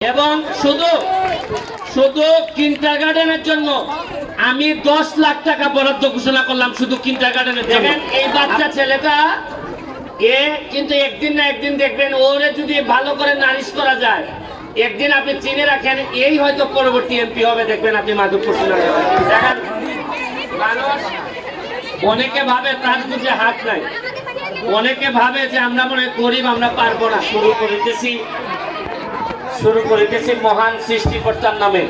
এবং শুধু শুধু কিন্টার গার্ডেনের জন্য আমি দশ লাখ টাকা বরাদ্দ ঘোষণা করলাম শুধু কিন্টার গার্ডেনের জন্য এই বাচ্চা ছেলেটা, এ কিন্তু একদিন না একদিন দেখবেন ওরে যদি ভালো করে নারিশ করা যায়, একদিন আপনি চিনে রাখেন, এই হয়তো পরবর্তী এমপি হবে, দেখবেন আপনি মাধবপুর দেখেন, মানুষ অনেকে ভাবে তার বুঝে হাত নাই। অনেকে ভাবে যে আমরা মনে গরিব, আমরা পারব না, শুরু করিতেছি। শুরু করিতেছি মহান সৃষ্টিকর্তার নামে।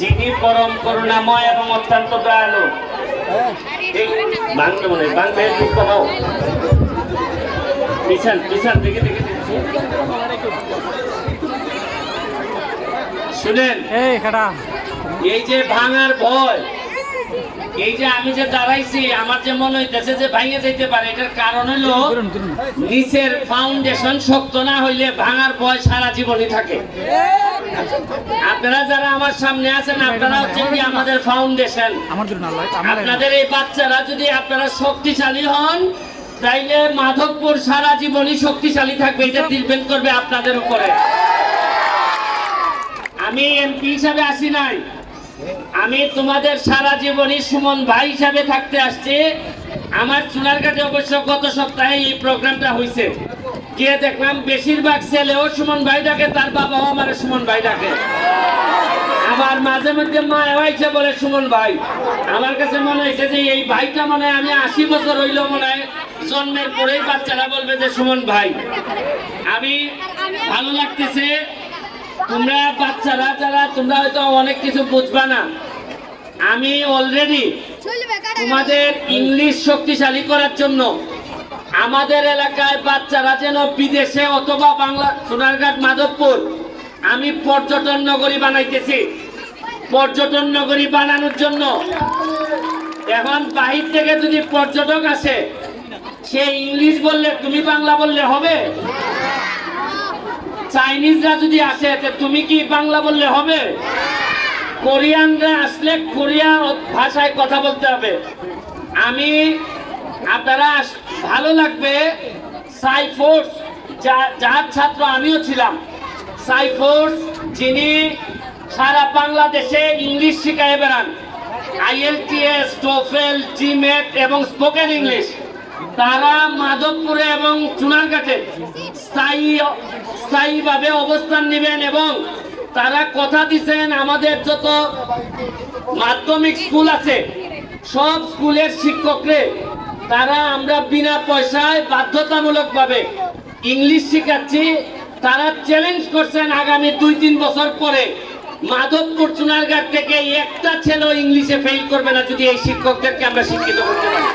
যিনি পরম করুণাময় এবং অত্যন্ত দয়ালু। এই বাংলা মনে বাংলায় যুক্ত হও। পিছান পিছান দেখে দেখে দেখে। শুনেন এই এই যে ভাঙার ভয় এই যে আমি যে দাঁড়াইছি আমার যে মনে হইতেছে যে ভাঙে যেতে পারে এটার কারণ হলো নিচের ফাউন্ডেশন শক্ত না হইলে ভাঙার ভয় সারা জীবনই থাকে। আপনারা যারা আমার সামনে আছেন আপনারা হচ্ছে কি আমাদের ফাউন্ডেশন আপনাদের এই বাচ্চারা যদি আপনারা শক্তিশালী হন তাইলে মাধবপুর সারা জীবনই শক্তিশালী থাকবে এটা ডিপেন্ড করবে আপনাদের উপরে। আমি এমপি হিসাবে আসি নাই। আমি তোমাদের সারা জীবনই সুমন ভাই হিসাবে থাকতে আসছি। আমার চুনারঘাটে অবশ্য গত সপ্তাহে এই প্রোগ্রামটা হয়েছে গিয়ে দেখলাম বেশিরভাগ ছেলেও সুমন ভাই ডাকে, তার বাবাও আমার সুমন ভাই ডাকে। আমার মাঝে মধ্যে মা বলে সুমন ভাই। আমার কাছে মনে হয়েছে যে এই ভাইটা মনে আমি আশি বছর হইল মনে হয় জন্মের পরেই বাচ্চারা বলবে যে সুমন ভাই। আমি ভালো লাগতেছে তোমরা বাচ্চারা যারা তোমরা হয়তো অনেক কিছু বুঝবা না। আমি অলরেডি তোমাদের ইংলিশ শক্তিশালী করার জন্য আমাদের এলাকায় বাচ্চারা যেন বিদেশে অথবা বাংলা সোনারঘাট মাধবপুর আমি পর্যটন নগরী বানাইতেছি। পর্যটন নগরী বানানোর জন্য। এখন বাহির থেকে যদি পর্যটক আসে সে ইংলিশ বললে তুমি বাংলা বললে হবে? চাইনিজরা যদি আসে তুমি কি বাংলা বললে হবে? কোরিয়ানরা আসলে কোরিয়া ভাষায় কথা বলতে হবে। আমি, আপনারা ভালো লাগবে। সাইফোর্স যার ছাত্র আমিও ছিলাম। সাইফোর্স, যিনি সারা বাংলাদেশে ইংলিশ শিখায় বেড়ান। আইএলটিএস, টোফেল, জিমেট এবং স্পোকেন ইংলিশ। তারা মাধবপুরে এবং চুনারঘাটে স্থায়ী, স্থায়ীভাবে অবস্থান নেবেন এবং তারা কথা দিচ্ছেন, আমাদের যত মাধ্যমিক স্কুল আছে, সব স্কুলের শিক্ষকরে তারা আমরা বিনা পয়সায় বাধ্যতামূলকভাবে ইংলিশ শেখাচ্ছি। তারা চ্যালেঞ্জ করছেন আগামী দুই, তিন বছর পরে মাধবপুর চুনারঘাট থেকে একটা ছেলেও ইংলিশে ফেল করবে না যদি এই শিক্ষকদেরকে আমরা শিক্ষিত করতে পারি।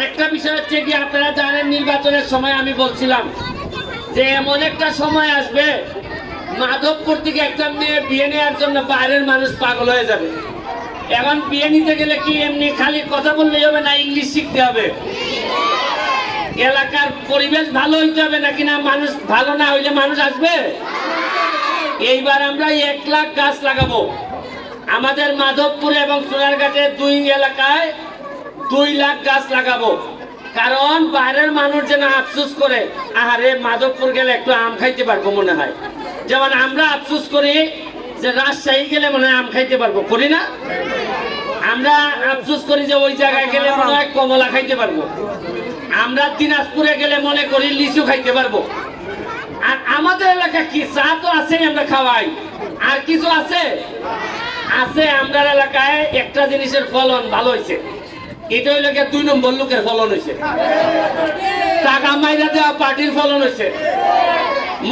আরেকটা বিষয় হচ্ছে কি, আপনারা জানেন নির্বাচনের সময় আমি বলছিলাম যে এমন একটা সময় আসবে, মাধবপুর থেকে একটা মেয়ে বিয়ে নেওয়ার জন্য বাইরের মানুষ পাগল হয়ে যাবে। এখন বিয়ে নিতে গেলে কি এমনি খালি কথা বললেই হবে না, ইংলিশ শিখতে হবে? এলাকার পরিবেশ ভালো হইতে হবে নাকি না? মানুষ ভালো না হইলে মানুষ আসবে? এইবার আমরা এক লাখ গাছ লাগাবো। আমাদের মাধবপুর এবং সোনারঘাটে দুই এলাকায় দুই লাখ গাছ লাগাবো। কারণ বাইরের মানুষ যেন আফসুস করে, আহারে মাধবপুর গেলে একটু আম খাইতে পারব মনে হয়। যেমন আমরা আফসুস করি যে রাজশাহী গেলে মনে হয় আম খাইতে পারব, করি না? আমরা আফসোস করি যে ওই জায়গায় গেলে মনে হয় কমলা খাইতে পারব। আমরা দিনাজপুরে গেলে মনে করি লিচু খাইতে পারব। আর আমাদের এলাকা কি চা তো আছেই আমরা খাওয়াই। আর কিছু আছে? আছে আমরা এলাকায় একটা জিনিসের ফলন ভালো হয়েছে এটা হইল গিয়ে দুই নম্বর লোকের ফলন হয়েছে টাকা মাইরা দেওয়া পার্টির ফলন হয়েছে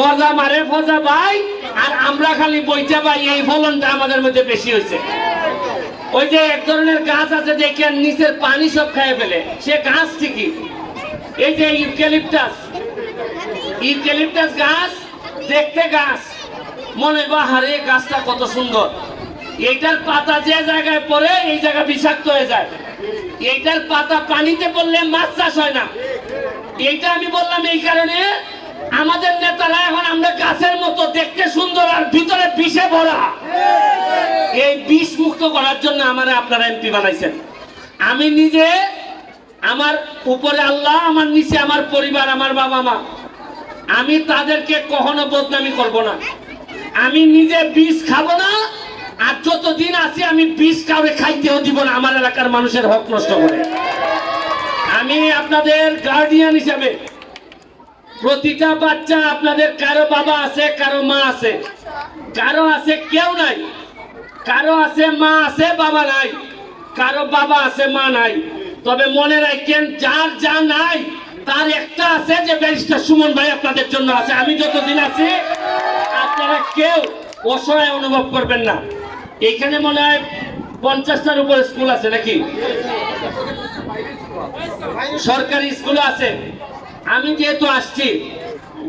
মজা মারে, ফজা ভাই, আর আমরা খালি বইটা পাই এই ফলনটা আমাদের মধ্যে বেশি হয়েছে ওই যে এক ধরনের গাছ আছে দেখে নিচের পানি সব খেয়ে ফেলে, সে গাছ ঠিকই। এই যে ইউক্যালিপটাস ইউক্যালিপটাস গাছ, দেখতে গাছ। মনে বা হারে গাছটা কত সুন্দর। এইটার পাতা যে জায়গায় পড়ে, এই জায়গা বিষাক্ত হয়ে যায়। এইটার পাতা পানিতে পড়লে মাছ চাষ হয় না। এইটা আমি বললাম এই কারণে আমাদের নেতারা এখন আমরা গাছের মতো দেখতে সুন্দর আর ভিতরে বিষে ভরা। এই বিষ মুক্ত করার জন্য আমার আপনারা এমপি বানাইছেন। আমি নিজে আমার উপরে আল্লাহ, আমার নিচে আমার পরিবার, আমার বাবা মা আমি তাদেরকে কখনো বদনামি করব না। আমি নিজে বিষ খাব না আর যতদিন আছি, আমি বিষ কাউরে খাইতেও দিব না। আমার এলাকার মানুষের হক নষ্ট করে। আমি আপনাদের গার্ডিয়ান হিসাবে প্রতিটা বাচ্চা আপনাদের কারও বাবা আছে, কারও মা আছে। কারও আছে কেউ নাই। কারও আছে মা আছে, বাবা নাই। কারও বাবা আছে, মা নাই। তবে মনে রাখেন, যার যা নাই, তার একটা আছে যে ব্যারিস্টার সুমন ভাই আপনাদের জন্য আছে। আমি যতদিন আছি, আপনারা কেউ অসহায় অনুভব করবেন না। এখানে মনে হয় পঞ্চাশটার উপর স্কুল আছে নাকি? সরকারি স্কুল আছে। আমি যেহেতু আসছি,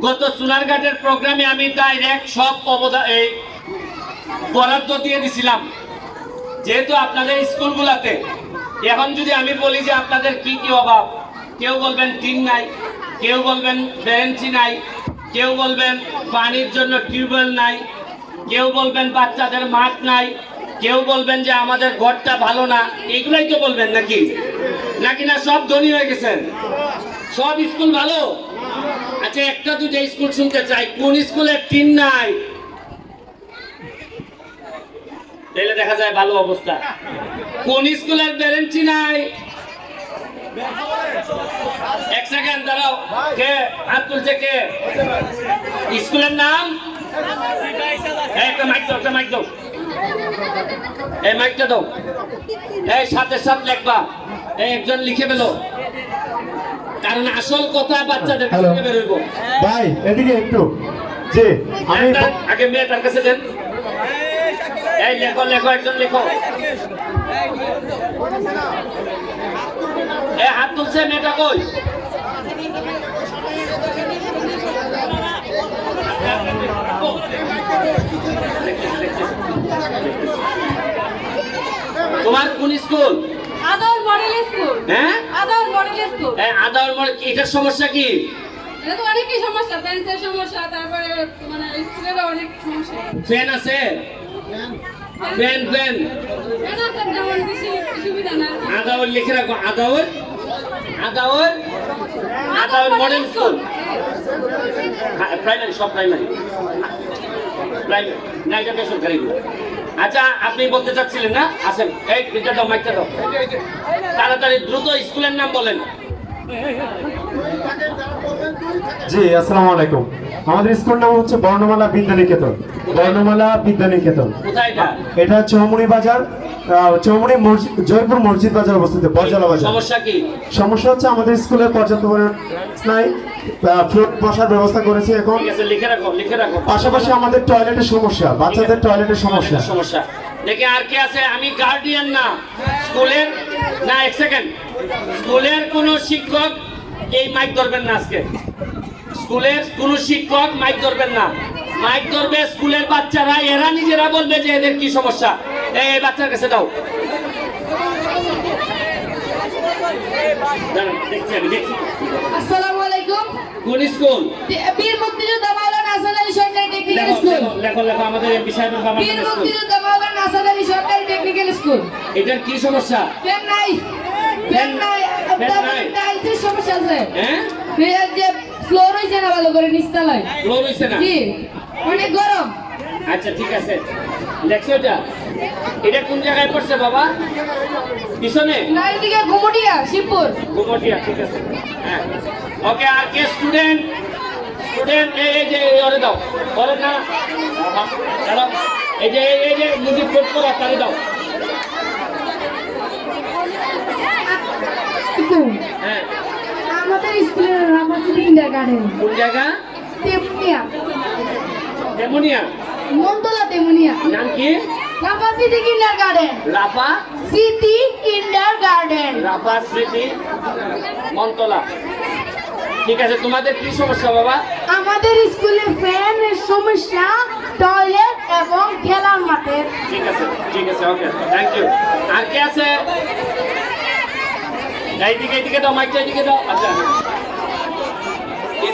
গত চুনারঘাটের প্রোগ্রামে আমি ডাইরেক্ট সব অবদান এই বরাদ্দ দিয়ে দিছিলাম। যেহেতু আপনাদের স্কুলগুলাতে, এখন যদি আমি বলি যে আপনাদের কি কি অভাব, কেউ বলবেন টিন নাই, কেউ বলবেন বেঞ্চি নাই, কেউ বলবেন পানির জন্য টিউবওয়েল নাই কেউ বলবেন বাচ্চাদের মাঠ নাই, কেউ বলবেন যে আমাদের ঘরটা ভালো না, এগুলাই তো বলবেন নাকি? নাকি না সব ধনী হয়ে গেছেন? সব স্কুল ভালো? আচ্ছা একটা দুটো স্কুল শুনতে চাই। কোন স্কুলে টিন নাই? তাহলে দেখা যায় ভালো অবস্থা। কোন স্কুলের বেরেন্সি নাই? এক সেকেন্ড, দাঁড়াও। কে? হাত তুলছে কে? স্কুলের নাম? একটা মাইক দাও একটা মাইক দাও। এই মাইকটা দাও। এই সাথে সাথে লেখবা। এই একজন লিখে পেল কারণ আসল কথা বাচ্চাদের কাছ বেরোইব ভাই এদিকে একটু। জি আমি আগে মেয়েটার কাছে দেন। এই লেখো লেখো একজন লেখো। এ হাত তুলছে মেয়েটা কই? তোমার কোন স্কুল? আদর মডেল স্কুল। হ্যাঁ? আদর মডেল স্কুল। হ্যাঁ আদার মোড় এটার সমস্যা কি? এটা তো অনেকই সমস্যা বেঞ্চের সমস্যা তারপরে মানে স্কুলেরও অনেক সমস্যা। ফ্যান আছে? ফ্যান ফ্যান যেমন বেশি সুবিধা না। আদাওর লিখে রাখো আদাওর আদাওর আদাওর মডেল স্কুল। প্রাইমারি সব প্রাইমারি না এটা আচ্ছা আপনি বলতে চাচ্ছিলেন না? আসেন এই দাও মাইকটা দাও। তাড়াতাড়ি দ্রুত স্কুলের নাম বলেন। জি আসসালামু আলাইকুম। আমাদের স্কুল নাম হচ্ছে বর্ণমালা বিদ্যানিকেতন। বর্ণমালা বিদ্যানিকেতন। এটা? চৌমুনি বাজার চৌমুনি মসজিদ জয়পুর মসজিদ বাজার অবস্থিত বরজালা বাজার। সমস্যা কি? সমস্যা হচ্ছে আমাদের স্কুলে পর্যাপ্ত পরিমাণ নাই। ফ্লোর বসার ব্যবস্থা করেছি এখন। লিখে রাখো লিখে রাখো। পাশাপাশি আমাদের টয়লেটের সমস্যা বাচ্চাদের টয়লেটের সমস্যা। সমস্যা। দেখে আর কে আছে? আমি গার্ডিয়ান না। স্কুলের না এক সেকেন্ড স্কুলের কোনো শিক্ষক এই মাইক ধরবেন না আজকে। স্কুলের কোনো শিক্ষক মাইক ধরবেন না। মাইক ধরবে স্কুলের বাচ্চারা এরা নিজেরা বলবে যে এদের কি সমস্যা। এই এই বাচ্চার কাছে দাও। দেখছি আমি দেখছি। কোন স্কুল? বীর মুক্তিযোদ্ধা মাওলানা আসাদ আলী সরকারি টেকনিক্যাল স্কুল। লেখো, লেখো লেখো আমাদের বিষয় বীর মুক্তিযোদ্ধা মাওলানা আসাদ আলী সরকারি টেকনিক্যাল স্কুল। এটার কি সমস্যা? ফ্যান নাই। ফ্যান নাই। টাইলসের সমস্যা আছে? হ্যাঁ? যে ফ্লোর হইছে না ভালো করে নিচতলায়? ফ্লোর হইছে না? জি। অনেক গরম। আচ্ছা ঠিক আছে। দেখছ এটা? এটা কোন জায়গায় পড়ছে বাবা? পিছনে? না এদিকে ঘুমুটিয়া শিবপুর। গুমটিয়া ঠিক আছে। হ্যাঁ। ওকে আর কে স্টুডেন্ট স্টুডেন্ট এই যে ওরে দাও ওরে না দাঁড়াও এই যে এই- যে মুজিব কোট করা তারে দাও হ্যাঁ আমাদের স্কুলের নাম হচ্ছে কিন্ডার গার্ডেন কোন জায়গা তেমুনিয়া। তেমুনিয়া? মন্তলা তেমুনিয়া। নাম কি? লাফা সিটি কিন্ডার গার্ডেন। রাফা সিটি কিন্ডার গার্ডেন। রাফা স্মৃতি মন্তলা ঠিক আছে তোমাদের কি সমস্যা বাবা? আমাদের স্কুলে ফ্যানের সমস্যা টয়লেট এবং খেলার মাঠের। ঠিক আছে ঠিক আছে ওকে থ্যাংক ইউ আর কে আছে? এইদিকে এইদিকে দাও মাইকটা এইদিকে দাও। আচ্ছা।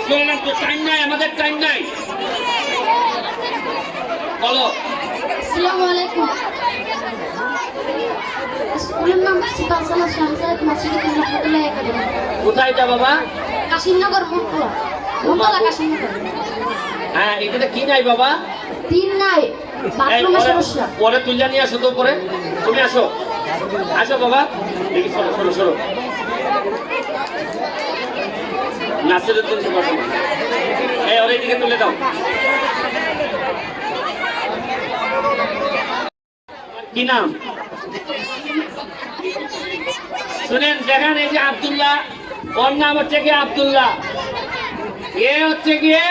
স্কুলের নাম তো টাইম নাই আমাদের টাইম নাই। বলো। আসসালামু আলাইকুম স্কুলের নাম শাহজাদ মাসিকে রহমতুল্লাহ কোথায় এটা বাবা? কাশিনগর মহকুমা উতলা কাশি হ্যাঁ এখানে কি নাই বাবা? তিন নাই বাথরুমের পরে- সমস্যা। পরে তুলে নিয়ে আসো তো পরে তুমি আসো। আসো বাবা। দেখি সরো সরো সরো। নাসিরের তুলতে পারব এই ওর দিকে তুলে দাও। কি নাম? শুনেন দেখেন এই যে আব্দুল্লাহ ওর নাম হচ্ছে কি আব্দুল্লাহ। এ হচ্ছে গিয়ে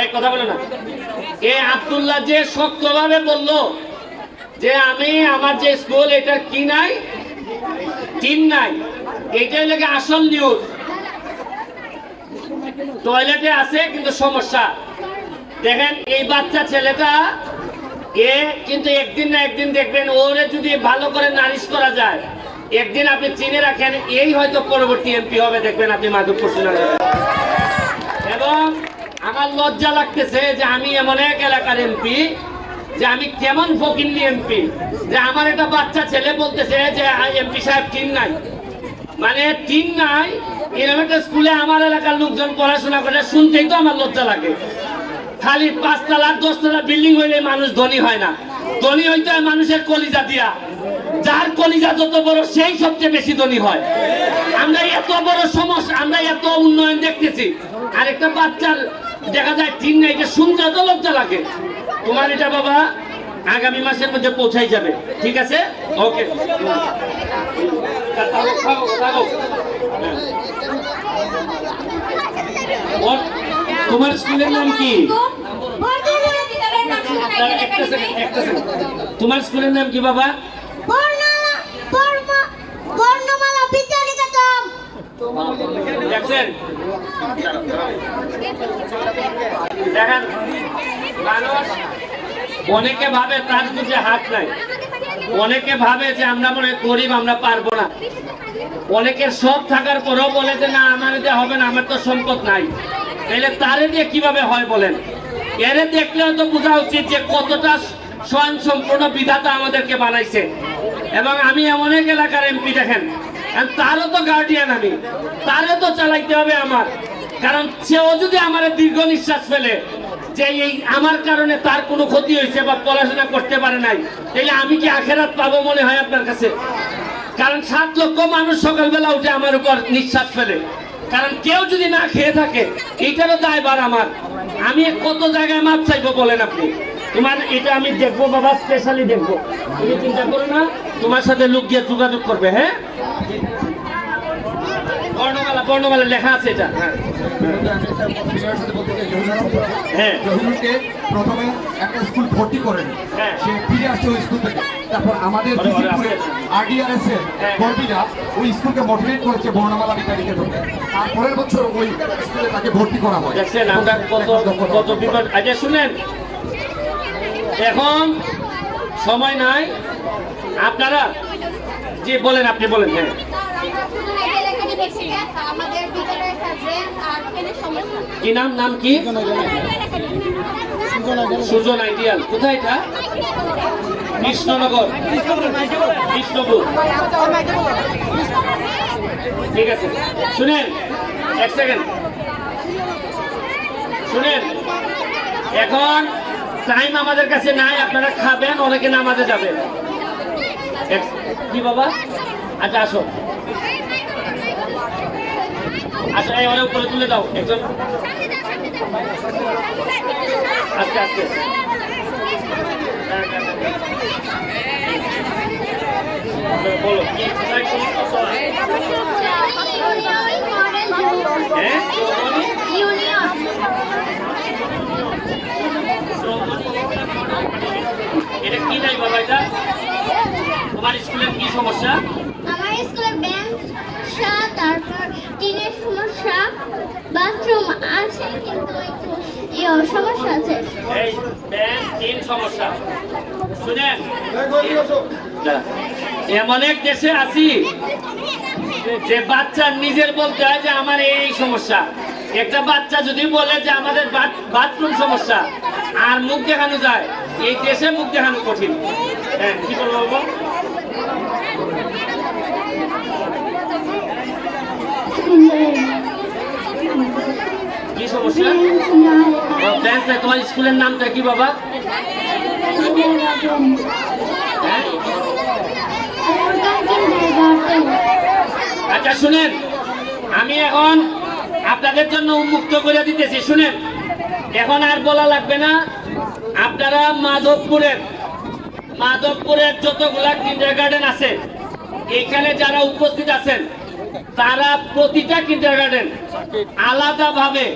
এই কথা বলে না। এ আবদুল্লাহ যে শক্তভাবে বলল যে আমি আমার যে স্কুল এটার কি নাই? টিম নাই। এটাই লাগে আসল নিউজ টয়লেটে আছে, কিন্তু সমস্যা। দেখেন, এই বাচ্চা ছেলেটা, এ কিন্তু একদিন না একদিন দেখবেন, ওরে যদি ভালো করে নারিশ করা যায় একদিন আপনি চিনে রাখেন, এই হয়তো পরবর্তী এমপি হবে, দেখবেন আপনি মাধবপুর সোনার এবং আমার লজ্জা লাগতেছে যে আমি এমন এক এলাকার এমপি, যে আমি কেমন ফকিন্নি এমপি, যে আমার একটা বাচ্চা ছেলে বলতেছে যে এমপি সাহেব টিম নাই। মানে টিম নাই, এরকম একটা স্কুলে আমার এলাকার লোকজন পড়াশোনা করে শুনতেই তো আমার লজ্জা লাগে। খালি পাঁচতলা দশতলা বিল্ডিং হইলে মানুষ ধনী হয় না। ধনী হইতে হয় মানুষের কলিজা দিয়া। যার কলিজা যত বড় সেই সবচেয়ে বেশি ধনী হয়। আমরা এত বড় সমস্যা আমরা এত উন্নয়ন দেখতেছি। আর একটা বাচ্চার দেখা যায় ঠিক না এটা শুনতে তো লজ্জা লাগে। তোমার এটা বাবা আগামী মাসের মধ্যে পৌঁছাই যাবে। ঠিক আছে? ওকে। তোমার স্কুলের নাম কি? তোমার স্কুলের নাম কি বাবা? অনেকে ভাবে তার হাত নাই। অনেকে ভাবে যে আমরা মনে আমরা পারব না। অনেকের সব থাকার পরেও বলে যে, না, আমার দিয়ে হবে না, আমার তো সম্পদ নাই। তাহলে তারে দিয়ে কীভাবে হয় বলেন? এরে দেখলেও তো বোঝা উচিত যে কতটা স্বয়ং সম্পূর্ণ বিধাতা আমাদেরকে বানাইছে। এবং আমি এমন এক এলাকার এমপি দেখেন। তারও তো গার্ডিয়ান আমি। তারও তো চালাইতে হবে আমার। কারণ সেও যদি আমার দীর্ঘ নিঃশ্বাস ফেলে, যে এই আমার কারণে তার কোনো ক্ষতি হয়েছে বা পড়াশোনা করতে পারে নাই তাহলে আমি কি আখেরাত পাবো মনে হয় আপনার কাছে? কারণ সাত লক্ষ মানুষ সকালবেলা উঠে আমার উপর নিঃশ্বাস ফেলে। কারণ কেউ যদি না খেয়ে থাকে এইটারও দায়বার আমার। আমি কত জায়গায় মাপ চাইব বলেন আপনি? তোমার এটা আমি দেখব বাবা স্পেশালি দেখব। তুমি চিন্তা করো না তোমার সাথে লোক গিয়ে যোগাযোগ করবে হ্যাঁ? বর্ণমালা বর্ণমালা লেখা আছে এটা। হ্যাঁ। প্রথমে একটা স্কুল ভর্তি করেন। হ্যাঁ। সে ফিরে আসছে ওই স্কুল থেকে। তারপর আমাদের আরে, আরে, বিসিপুরে আসতে। আরডিআরএস এর হ্যাঁ। কর্মীরা ওই স্কুলকে মোটিভেট করেছে বর্ণমালা বিদ্যানিকেতন আর পরের বছর ওই স্কুলে তাকে ভর্তি করা হয়। কত কত বিপদ আচ্ছা শুনেন এখন সময় নাই। আপনারা যে বলেন, আপনি বলেন হ্যাঁ। কি নাম নাম কি? সুজন আইডিয়াল। কোথায় এটা? কৃষ্ণনগর। কৃষ্ণপুর। ঠিক আছে। শুনেন, এক সেকেন্ড। শুনেন, এখন টাইম আমাদের কাছে নাই, আপনারা খাবেন, অনেকে নামাজে এক- কি বাবা? আচ্ছা আসো। আচ্ছা এই অনেক উপরে তুলে দাও, একজন। আস্তে আস্তে। বলো। কি কোথায় কোন কত হ্যাঁ এটা কি নাই বাবা এটা তোমার স্কুলের কি সমস্যা? আমার স্কুলের বেঞ্চ তারপর টিনের সমস্যা বাথরুম আছে কিন্তু একটু ইয়ে, সমস্যা আছে। এই ব্যান তিন সমস্যা। শুনেন এমন এক দেশে আছি যে বাচ্চা নিজের বলতে হয় যে আমার এই এই সমস্যা। একটা বাচ্চা যদি বলে যে আমাদের বাথরুম সমস্যা আর মুখ দেখানো যায় এই দেশে মুখ দেখানো কঠিন। হ্যাঁ কি বলব সমস্যা তোমার স্কুলের নামটা কি বাবা? হ্যাঁ? আচ্ছা শুনেন, আমি এখন আপনাদের জন্য উন্মুক্ত করে দিতেছি, শুনেন। এখন আর বলা লাগবে না, আপনারা মাধবপুরের মাধবপুরের যতগুলা কিন্ডার গার্ডেন আছে এখানে যারা উপস্থিত আছেন তারা প্রতিটা কিন্ডার গার্ডেন আলাদাভাবে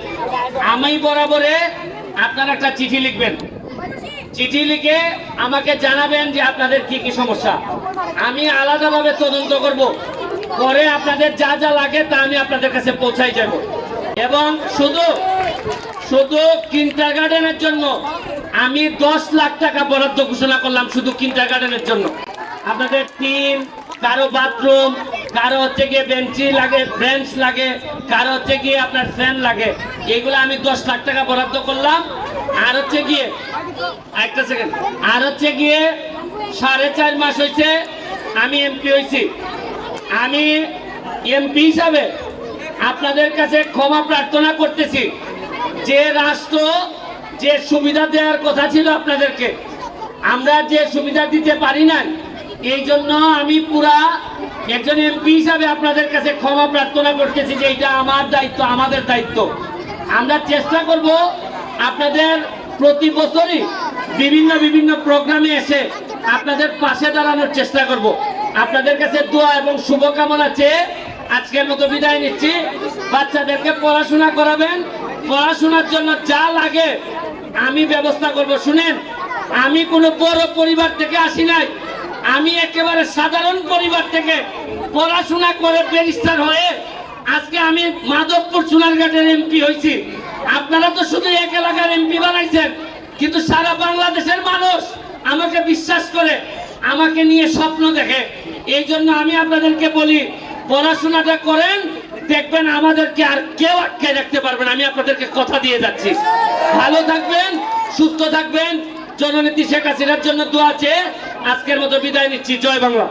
আমি বরাবরে আপনারা একটা চিঠি লিখবেন। চিঠি লিখে আমাকে জানাবেন যে আপনাদের কি কি সমস্যা। আমি আলাদাভাবে তদন্ত করব। পরে আপনাদের যা যা লাগে তা আমি আপনাদের কাছে পৌঁছাই যাব। এবং শুধু শুধু কিন্টার গার্ডেনের জন্য আমি দশ লাখ টাকা বরাদ্দ ঘোষণা করলাম শুধু কিন্টার গার্ডেনের জন্য। আপনাদের টিম কারও বাথরুম কারও হচ্ছে গিয়ে বেঞ্চি লাগে বেঞ্চ লাগে, কারও হচ্ছে গিয়ে আপনার ফ্যান লাগে। এগুলো আমি দশ লাখ টাকা বরাদ্দ করলাম। আর হচ্ছে গিয়ে, একটা সেকেন্ড আর হচ্ছে গিয়ে সাড়ে চার মাস হয়েছে আমি এমপি হয়েছি। আমি এমপি হিসাবে আপনাদের কাছে ক্ষমা প্রার্থনা করতেছি। যে রাষ্ট্র, যে সুবিধা দেওয়ার কথা ছিল আপনাদেরকে, আমরা যে সুবিধা দিতে পারি না এই জন্য আমি পুরা একজন এমপি হিসাবে আপনাদের কাছে ক্ষমা প্রার্থনা করতেছি যে এটা আমার দায়িত্ব, আমাদের দায়িত্ব। আমরা চেষ্টা করব আপনাদের প্রতি বছরই বিভিন্ন বিভিন্ন প্রোগ্রামে এসে আপনাদের পাশে দাঁড়ানোর চেষ্টা করব। আপনাদের কাছে দোয়া এবং শুভকামনা চেয়ে আজকের মতো বিদায় নিচ্ছি। বাচ্চাদেরকে পড়াশোনা করাবেন। পড়াশোনার জন্য যা লাগে আমি ব্যবস্থা করব। শুনেন, আমি কোনো বড় পরিবার থেকে আসি নাই। আমি একেবারে সাধারণ পরিবার থেকে পড়াশোনা করে ব্যারিস্টার হয়ে আজকে আমি মাধবপুর সোনারঘাটের এমপি হয়েছি। আপনারা তো শুধু এক এলাকার এমপি বানাইছেন, কিন্তু সারা বাংলাদেশের মানুষ আমাকে বিশ্বাস করে, আমাকে নিয়ে স্বপ্ন দেখে। এই জন্য আমি আপনাদেরকে বলি, পড়াশোনাটা করেন, দেখবেন আমাদেরকে আর কেউ আটকে রাখতে পারবেন আমি আপনাদেরকে কথা দিয়ে যাচ্ছি। ভালো থাকবেন, সুস্থ থাকবেন। জননেত্রী শেখ হাসিনার জন্য দোয়া চেয়ে আজকের মতো বিদায় নিচ্ছি। জয় বাংলা।